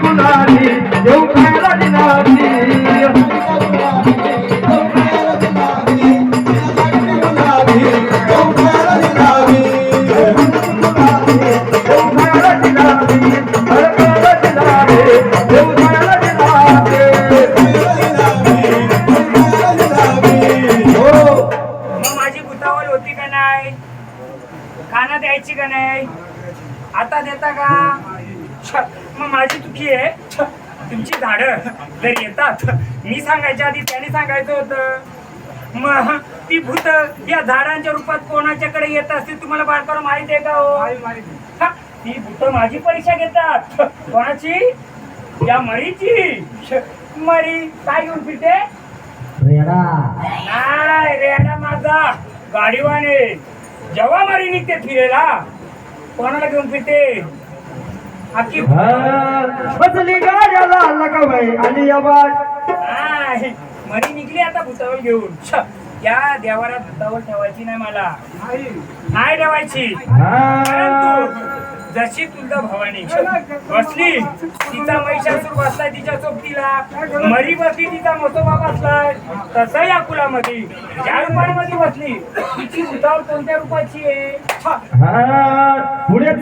कुणाली? देऊ खायला हो माझी होती का नाही? खाना द्यायची का नाही? आता देता का? मग माझी चुकी आहे. तुमची झाडं जर येतात. मी सांगायच्या आधी त्याने सांगायचं होतं. मग ती भूत या झाडांच्या रूपात कोणाच्याकडे येत असतील तुम्हाला बाळकाला माहिती आहे का हो? हा, ती भूत माझी परीक्षा घेतात. कोणाची? या मरीची. मरी काय घेऊन फिरते? नाही रेडा माझा. गाडीवाने. जेव्हा मारी निघते फिरायला कोणाला घेऊन फिरते? बसली गाड्याला नका बाई आणि या नाही मरी निघली आता भूतावर घेऊन. छ, या देवारात भूतावर ठेवायची नाही मला. नाही. ठेवायची. परंतु जशी तुझा भवानी. बसली. तिचा महिषासूर बसलाय तिच्या सोबतीला मरी बसली तिचा मसोबा बसलाय. तसं या कुलामध्ये. ज्या रूपामध्ये बसली. तिची भूतावर कोणत्या रूपाची आहे? छ, पुढे